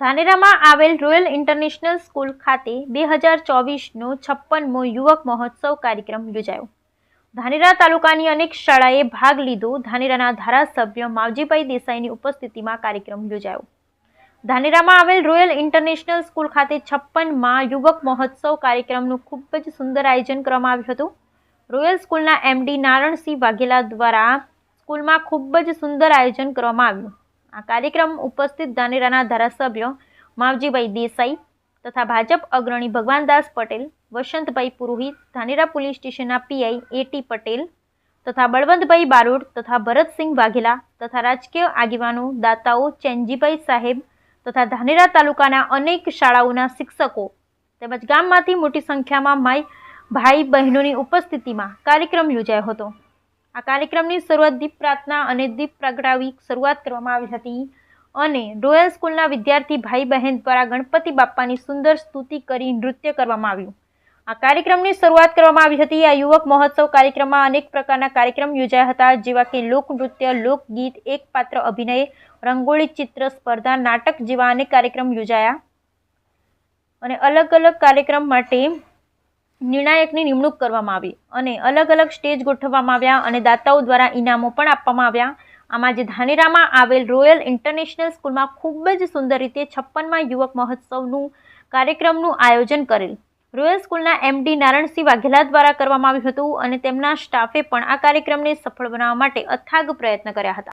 ધાનેરામાં આવેલ royal international school ખાતે બે હજાર ચોવીસનો છપ્પનમો યુવક મહોત્સવ કાર્યક્રમ યોજાયો. ધાનેરા તાલુકાની અનેક શાળાએ ભાગ લીધો. ધાનેરાના ધારાસભ્ય માવજીભાઈ દેસાઈની ઉપસ્થિતિમાં કાર્યક્રમ યોજાયો. ધાનેરામાં આવેલ રોયલ ઇન્ટરનેશનલ સ્કૂલ ખાતે છપ્પનમાં યુવક મહોત્સવ કાર્યક્રમનું ખૂબ જ સુંદર આયોજન કરવામાં આવ્યું હતું. રોયલ સ્કૂલના એમડી નારણસિંહ વાઘેલા દ્વારા સ્કૂલમાં ખૂબ જ સુંદર આયોજન કરવામાં આવ્યું. આ કાર્યક્રમ ઉપસ્થિત ધાનેરાના ધારાસભ્ય માવજીભાઈ દેસાઈ તથા ભાજપ અગ્રણી ભગવાનદાસ પટેલ, વસંતભાઈ પુરોહિત, ધાનેરા પોલીસ સ્ટેશનના પીઆઈ એટી પટેલ તથા બળવંતભાઈ બારોડ તથા ભરતસિંહ વાઘેલા તથા રાજકીય આગેવાનો, દાતાઓ, ચેનજીભાઈ સાહેબ તથા ધાનેરા તાલુકાના અનેક શાળાઓના શિક્ષકો તેમજ ગામમાંથી મોટી સંખ્યામાં માય ભાઈ બહેનોની ઉપસ્થિતિમાં કાર્યક્રમ યોજાયો હતો. આ કાર્યક્રમની શરૂઆત દીપ પ્રાર્થના અને દીપ પ્રગટાવી શરૂઆત કરવામાં આવી હતી અને રોયલ સ્કૂલના વિદ્યાર્થી ભાઈ બહેન દ્વારા ગણપતિ બાપ્પાની સુંદર સ્તુતિ કરી નૃત્ય કરવામાં આવ્યું. આ કાર્યક્રમની શરૂઆત કરવામાં આવી હતી. આ યુવક મહોત્સવ કાર્યક્રમમાં અનેક પ્રકારના કાર્યક્રમ યોજાયા હતા, જેવા કે લોકનૃત્ય લોકગીત એકપાત્ર અભિનય, રંગોળી ચિત્ર, સ્પર્ધા, નાટક જેવા અનેક કાર્યક્રમ યોજાયા. અને અલગ અલગ કાર્યક્રમ માટે નિર્ણાયકની નિમણૂક કરવામાં આવી અને અલગ અલગ સ્ટેજ ગોઠવવામાં આવ્યા અને દાતાઓ દ્વારા ઇનામો પણ આપવામાં આવ્યા. આમાં જે ધાનેરામાં આવેલ રોયલ ઇન્ટરનેશનલ સ્કૂલમાં ખૂબ જ સુંદર રીતે છપ્પનમાં યુવક મહોત્સવનું કાર્યક્રમનું આયોજન કરેલ. રોયલ સ્કૂલના એમડી નારણસિંહ વાઘેલા દ્વારા કરવામાં આવ્યું હતું અને તેમના સ્ટાફે પણ આ કાર્યક્રમને સફળ બનાવવા માટે અથાગ પ્રયત્ન કર્યા હતા.